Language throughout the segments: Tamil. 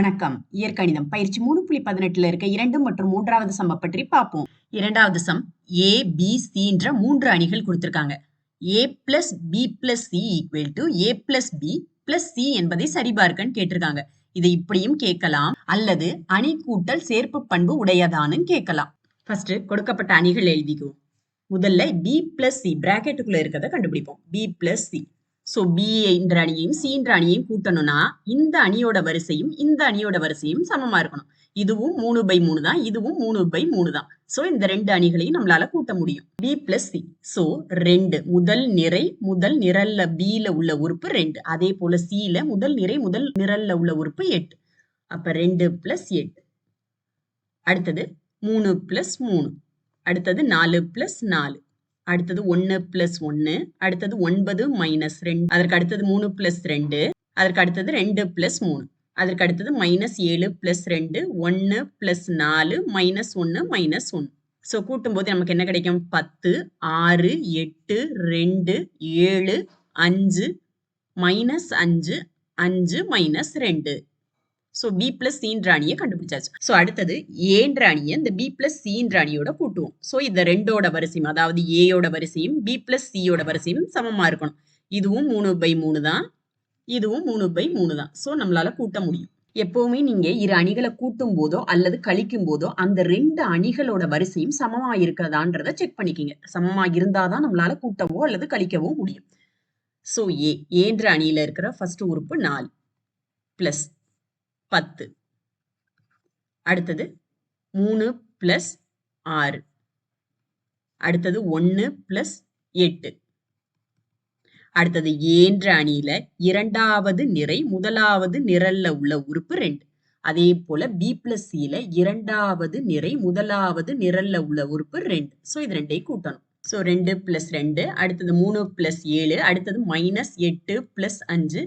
வணக்கம். இயற்கணிதம். பயிற்சி மூணு புள்ளி பதினெட்டுல இருக்க இரண்டு மற்றும் மூன்றாவது சம்ம பற்றி பார்ப்போம். இரண்டாவது சம் ஏ பி சின்ற மூன்று அணிகள் கொடுத்திருக்காங்க. A plus B plus C equal to A plus B plus C என்பதை சரிபார்க்கன்னு கேட்டிருக்காங்க. இதை இப்படியும் கேட்கலாம். அல்லது அணி கூட்டல் சேர்ப்பு பண்பு உடையதான்னு கேட்கலாம். ஃபர்ஸ்ட் கொடுக்கப்பட்ட அணிகள் எழுதிக்குவோம் முதல்ல பி பிளஸ் சி பிராக்கெட்டுக்குள்ள இருக்கிறத கண்டுபிடிப்போம். B plus C so B என்ற அணியையும் சி என்ற அணியையும் கூட்டணும்னா இந்த அணியோட வரிசையும் இந்த அணியோட வரிசையும் சமமா இருக்கணும். இதுவும் மூணு பை மூணு தான். இதுவும் மூணு பை மூணு தான். ஸோ இந்த ரெண்டு அணிகளையும் நம்மளால கூட்ட முடியும். பி பிளஸ் சி ஸோ ரெண்டு. முதல் நிறை முதல் நிரல்ல பில உள்ள உறுப்பு ரெண்டு. அதே போல சில முதல் நிறை முதல் நிரல்ல உள்ள உறுப்பு எட்டு. அப்ப ரெண்டு பிளஸ் எட்டு. அடுத்தது மூணு பிளஸ் மூணு. அடுத்தது நாலு பிளஸ் நாலு. அடுத்தது ஒன்று பிளஸ் ஒன்று அடுத்தது ஒன்பது மைனஸ் ரெண்டு அதற்கு அடுத்தது மூணு பிளஸ் ரெண்டு அதற்கு அடுத்தது ரெண்டு பிளஸ் மூணு அதற்கு அடுத்தது மைனஸ் ஏழு பிளஸ் ரெண்டு ஒன்று பிளஸ் நாலு மைனஸ் ஒன்று மைனஸ் ஒன்று ஸோ கூட்டும்போது நமக்கு என்ன கிடைக்கும்? பத்து ஆறு எட்டு ரெண்டு ஏழு அஞ்சு மைனஸ் அஞ்சு அஞ்சு மைனஸ் ரெண்டு. ஸோ பி பிளஸ் சின்ற அணியை கண்டுபிடிச்சாச்சு. ஸோ அடுத்தது ஏன்ற அணியை இந்த பி பிளஸ் சின்ற அணியோட கூட்டுவோம். ஸோ இந்த ரெண்டோட வரிசையும் அதாவது ஏயோட வரிசையும் பி பிளஸ் சியோட வரிசையும் சமமாக இருக்கணும். இதுவும் மூணு பை மூணு தான். இதுவும் மூணு பை மூணு தான். ஸோ நம்மளால கூட்ட முடியும். எப்பவுமே நீங்க இரு அணிகளை கூட்டும் போதோ அல்லது கழிக்கும் போதோ அந்த ரெண்டு அணிகளோட வரிசையும் சமமா இருக்கிறதான்றத செக் பண்ணிக்கிங்க. சமமா இருந்தாதான் நம்மளால கூட்டவோ அல்லது கழிக்கவோ முடியும். ஸோ ஏ ஏன்ற அணியில இருக்கிற ஃபர்ஸ்ட் உறுப்பு நாலு பிளஸ் பத்து. அடுத்தது மூணு பிளஸ் ஆறு. அடுத்தது ஒன்று பிளஸ் எட்டு. அடுத்தது ஏன்ற அணியில இரண்டாவது நிறை முதலாவது நிரல்ல உள்ள உறுப்பு ரெண்டு. அதே போல பி பிளஸ் சில இரண்டாவது நிறை முதலாவது நிரல்ல உள்ள உறுப்பு ரெண்டு. ஸோ இது ரெண்டையும் கூட்டணும். ஸோ ரெண்டு பிளஸ் ரெண்டு அடுத்தது மூணு பிளஸ் ஏழு அடுத்தது மைனஸ் எட்டு பிளஸ் அஞ்சு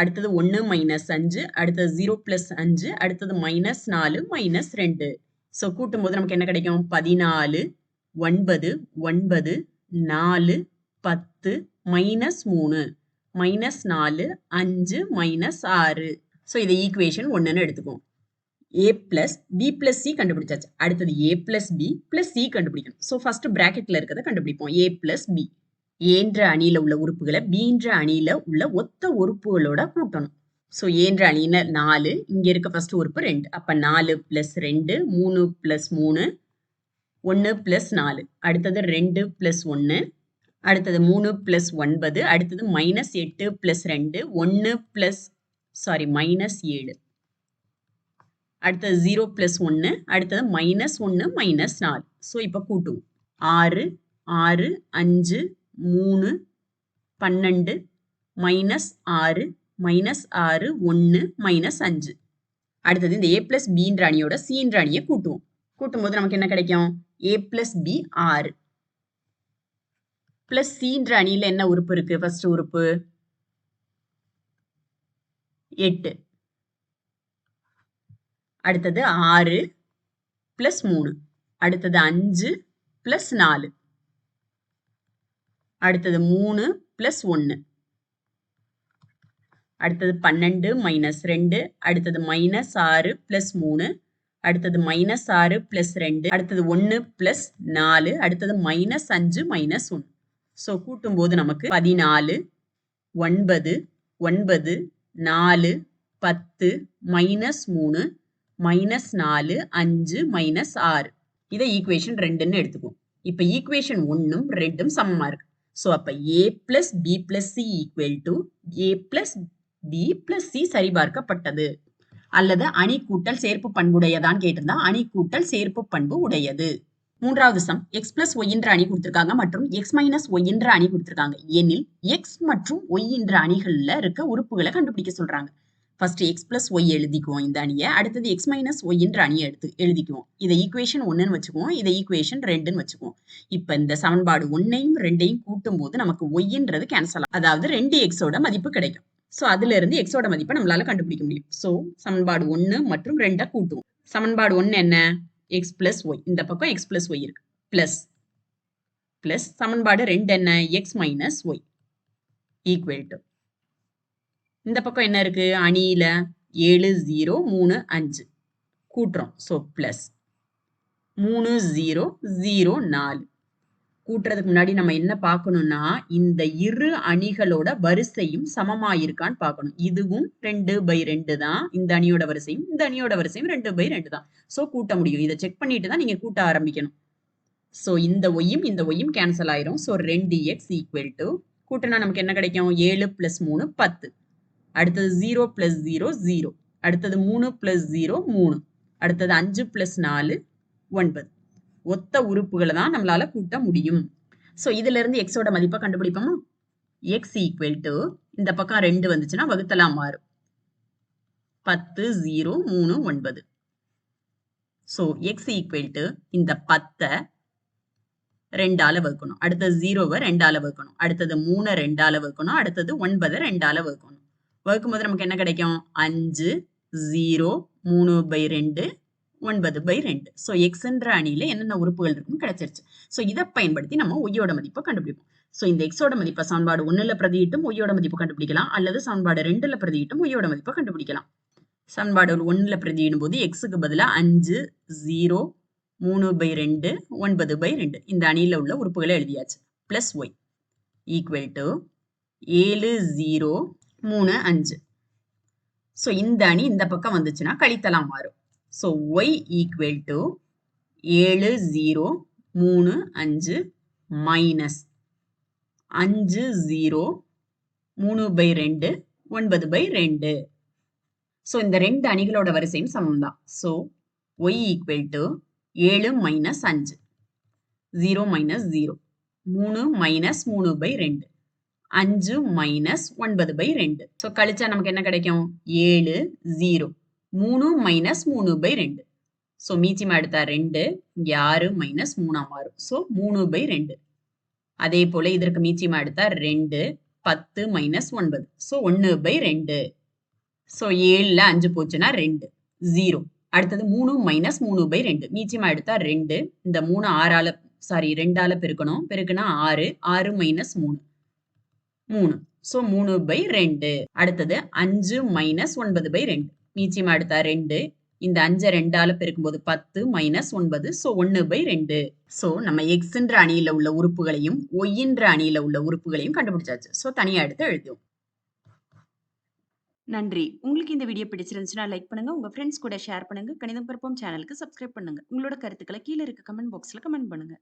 அடுத்தது ஒன்று மைனஸ் அஞ்சு அடுத்தது ஜீரோ பிளஸ் அஞ்சு அடுத்தது மைனஸ் நாலு மைனஸ் ரெண்டு. ஸோ கூட்டும் போது நமக்கு என்ன கிடைக்கும்? பதினாலு ஒன்பது ஒன்பது நாலு பத்து மைனஸ் மூணு. மைனஸ் நாலு அஞ்சு மைனஸ் ஆறு. ஸோ இதை ஈக்குவேஷன் ஒன்றுன்னு எடுத்துக்குவோம். A plus B plus C கண்டுபிடிச்சாச்சு. அடுத்தது A plus B plus C கண்டுபிடிக்கணும். ஸோ ஃபர்ஸ்ட் ப்ராக்கெட்டில் இருக்கிறத கண்டுபிடிப்போம். ஏ பிளஸ் பி ஏன்ற அணியில உள்ள உறுப்புகளை பீன்ற அணியில உள்ள ஒத்த உறுப்புகளோட கூட்டணும். ஸோ ஏன்ற அணியில நாலு இங்க இருக்க ஃபர்ஸ்ட் உறுப்பு ரெண்டு. அப்ப நாலு பிளஸ் ரெண்டு மூணு பிளஸ் மூணு ஒன்று பிளஸ் நாலு. அடுத்தது ரெண்டு பிளஸ் ஒன்று அடுத்தது மூணு பிளஸ் ஒன்பது அடுத்தது மைனஸ் எட்டு பிளஸ் ரெண்டு ஒன்று பிளஸ் சாரி மைனஸ் ஏழு. அடுத்தது ஜீரோ பிளஸ் ஒன்று அடுத்தது மைனஸ் ஒன்று மைனஸ் நாலு. ஸோ இப்போ கூட்டுவோம். ஆறு ஆறு அஞ்சு மூணு பன்னெண்டு மைனஸ் ஆறு மைனஸ் ஆறு ஒன்று மைனஸ் அஞ்சு. அடுத்தது இந்த ஏ பிளஸ் பின்ற அணியோட சீன்ற அணியை கூட்டுவோம். கூட்டும்போது நமக்கு என்ன கிடைக்கும்? ஏ பிளஸ் பி ஆறு. பிளஸ் சின்ற அணியில் என்ன உறுப்பு இருக்கு? ஃபர்ஸ்ட் உறுப்பு. எட்டு. அடுத்தது ஆறு பிளஸ் மூணு. அடுத்தது அஞ்சு பிளஸ் நாலு. அடுத்தது மூணு பிளஸ் ஒன்று அடுத்தது பன்னெண்டு மைனஸ் ரெண்டு அடுத்தது மைனஸ் ஆறு பிளஸ் மூணு அடுத்தது மைனஸ் ஆறு பிளஸ் ரெண்டு அடுத்தது ஒன்று பிளஸ் நாலு அடுத்தது மைனஸ் அஞ்சு மைனஸ் ஒன்று ஸோ கூட்டும்போது நமக்கு பதினாலு ஒன்பது ஒன்பது நாலு பத்து மைனஸ் மூணு மைனஸ் நாலு அஞ்சு மைனஸ் ஆறு. இதை ஈக்குவேஷன் ரெண்டுன்னு எடுத்துக்குவோம். இப்போ ஈக்குவேஷன் ஒன்றும் ரெண்டும் சமமாக இருக்கு. ஸோ அப்போ A plus B plus C equal to A plus B plus C சரிபார்க்கப்பட்டது. அல்லது அணி கூட்டல் சேர்ப்பு பண்புடையதான் கேட்டிருந்தா அணி கூட்டல் சேர்ப்பு பண்பு உடையது. மூன்றாவது சம். எக்ஸ் பிளஸ் ஒய் என்ற அணி கொடுத்திருக்காங்க மற்றும் எக்ஸ் மைனஸ் ஒய் என்ற அணி கொடுத்திருக்காங்க. எனில் எக்ஸ் மற்றும் ஒய் என்ற அணிகள்ல இருக்க உறுப்புகளை கண்டுபிடிக்க சொல்றாங்க. ஃபர்ஸ்ட் எக்ஸ் பிளஸ் ஒய் எழுதிக்குவோம் இந்த அணியை. அடுத்தது எக்ஸ் மைனஸ் ஒய் என்ற அணியை எடுத்து எழுதிக்குவோம். இதை ஈக்குவேஷன் ஒன்றுன்னு வச்சுக்குவோம். இதை ஈக்குவேஷன் ரெண்டுன்னு வச்சுக்குவோம். இப்போ இந்த சமன்பாடு ஒன்னையும் ரெண்டையும் கூட்டும் போது நமக்கு ஒய்ன்றது கேன்சல் ஆகும் அதாவது ரெண்டு எக்ஸோட மதிப்பு கிடைக்கும். ஸோ அதுல இருந்து எக்ஸோட மதிப்பை நம்மளால கண்டுபிடிக்க முடியும். ஸோ சமன்பாடு ஒன்று மற்றும் ரெண்டை கூட்டுவோம். சமன்பாடு ஒன்று என்ன? எக்ஸ் பிளஸ் ஒய் இந்த பக்கம் எக்ஸ் பிளஸ் ஒய் இருக்கு. பிளஸ் பிளஸ் சமன்பாடு ரெண்டு என்ன? X minus Y equal to இந்த பக்கம் என்ன இருக்கு? அணியில ஏழு ஜீரோ மூணு அஞ்சு. கூட்டுறோம். ஸோ ப்ளஸ் மூணு ஜீரோ ஜீரோ நாலு. கூட்டுறதுக்கு முன்னாடி நம்ம என்ன பார்க்கணும்னா இந்த இரு அணிகளோட வரிசையும் சமமாயிருக்கான்னு பார்க்கணும். இதுவும் ரெண்டு பை ரெண்டு தான். இந்த அணியோட வரிசையும் இந்த அணியோட வரிசையும் ரெண்டு பை ரெண்டு தான். ஸோ கூட்ட முடியும். இதை செக் பண்ணிட்டு தான் நீங்கள் கூட்ட ஆரம்பிக்கணும். ஸோ இந்த ஒய்யும் இந்த ஒய்யும் கேன்சல் ஆயிரும். ஸோ ரெண்டு எக்ஸ் ஈக்குவல் டு கூட்டினா நமக்கு என்ன கிடைக்கும்? ஏழு பிளஸ் மூணு பத்து. அடுத்தது ஜீரோ பிளஸ் ஜீரோ ஜீரோ அடுத்தது மூணு பிளஸ் ஜீரோ மூணு. அடுத்தது அஞ்சு பிளஸ் நாலு ஒன்பது. ஒத்த உறுப்புகளை தான் நம்மளால கூட்ட முடியும். ஸோ இதுலேருந்து எக்ஸோட மதிப்பை கண்டுபிடிப்போமா? எக்ஸ் ஈக்குவல் டு இந்த பக்கம் ரெண்டு வந்துச்சுன்னா வகுத்தலாம் மாறும் பத்து ஜீரோ மூணு ஒன்பது. ஸோ எக்ஸ் ஈக்குவல் டு இந்த பத்தை ரெண்டால வகுக்கணும். அடுத்தது ஜீரோவை ரெண்டால வகுக்கணும். அடுத்தது மூணை ரெண்டால வகுக்கணும். அடுத்தது ஒன்பதை ரெண்டால வகுக்கணும். வகுக்கும் போது நமக்கு என்ன கிடைக்கும்? அஞ்சு ஜீரோ மூணு பை ரெண்டு ஒன்பது பை ரெண்டு. ஸோ எக்ஸ்ன்ற அணியில என்னென்ன உறுப்புகள் இருக்கும் கிடைச்சிருச்சு. ஸோ இதை பயன்படுத்தி நம்ம ஒய்யோட மதிப்பை கண்டுபிடிப்போம். ஸோ இந்த எக்ஸோட மதிப்பை சமன்பாடு ஒன்றில் பிரதியிட்டும் ஒய்யோட மதிப்பு கண்டுபிடிக்கலாம். அல்லது சமன்பாடு ரெண்டில் பிரதியிட்டும் ஒய்யோட மதிப்பை கண்டுபிடிக்கலாம். சமன்பாடு ஒன்றில் பிரதியிடும் போது எக்ஸுக்கு பதிலாக அஞ்சு ஜீரோ மூணு பை ரெண்டு ஒன்பது பை ரெண்டு. இந்த அணியில் உள்ள உறுப்புகளை எழுதியாச்சு. ப்ளஸ் ஒய் ஈக்குவல் டு ஏழு ஜீரோ மூணு அஞ்சு. ஸோ இந்த அணி இந்த பக்கம் வந்துச்சுன்னா கழித்தலாம் மாறும் ஸோ ஒய் ஈக்குவல் டு ஏழு ஜீரோ மூணு அஞ்சு மைனஸ் அஞ்சு ஜீரோ மூணு பை ரெண்டு ஒன்பது பை ரெண்டு. ஸோ இந்த ரெண்டு அணிகளோட வரிசையும் சமம் தான் ஸோ ஒய் ஈக்குவல் டு ஏழு மைனஸ் அஞ்சு. ஜீரோ மைனஸ் ஜீரோ மூணு மைனஸ் மூணு பை ரெண்டு. அஞ்சு மைனஸ் ஒன்பது பை ரெண்டு. ஸோ கழிச்சா நமக்கு என்ன கிடைக்கும்? ஏழு ஜீரோ மூணு மைனஸ் மூணு பை ரெண்டு. ஸோ மீச்சிமா எடுத்தா ரெண்டு இங்கே ஆறு மைனஸ் மூணாம் ஆறு. ஸோ மூணு பை ரெண்டு. அதே போல இதற்கு மீச்சிமா எடுத்தா ரெண்டு பத்து மைனஸ் ஒன்பது. ஸோ ஒன்று பை ரெண்டு. ஸோ ஏழில் அஞ்சு போச்சுன்னா ரெண்டு ஜீரோ அடுத்தது மூணு மைனஸ் மூணு பை ரெண்டு. மீச்சிமா எடுத்தா ரெண்டு. இந்த மூணு ஆறால சாரி ரெண்டால பெருக்கணும். பெருக்குனா ஆறு ஆறு மைனஸ் மூணு. மூணு. ஸோ மூணு பை ரெண்டு. அடுத்தது அஞ்சு மைனஸ் ஒன்பது பை ரெண்டு. மீச்சியமா எடுத்தா ரெண்டு. இந்த அஞ்சை ரெண்டால பெருக்கும்போது பத்து மைனஸ் ஒன்பது. ஸோ ஒன்று பை ரெண்டு. ஸோ நம்ம எக்ஸ்ன்ற அணியில உள்ள உறுப்புகளையும் ஒய்ன்ற அணியில உள்ள உறுப்புகளையும் கண்டுபிடிச்சாச்சு. ஸோ தனியா எடுத்து எழுதுவோம் நன்றி. உங்களுக்கு இந்த வீடியோ பிடிச்சிருந்துச்சுன்னா லைக் பண்ணுங்க. உங்க ஃப்ரெண்ட்ஸ் கூட ஷேர் பண்ணுங்க. கணிதம் பிறப்போம் சேனலுக்கு சப்ஸ்கிரைப் பண்ணுங்க. உங்களோட கருத்துக்களை கீழே இருக்க கமெண்ட் பாக்ஸ்ல கமெண்ட் பண்ணுங்க.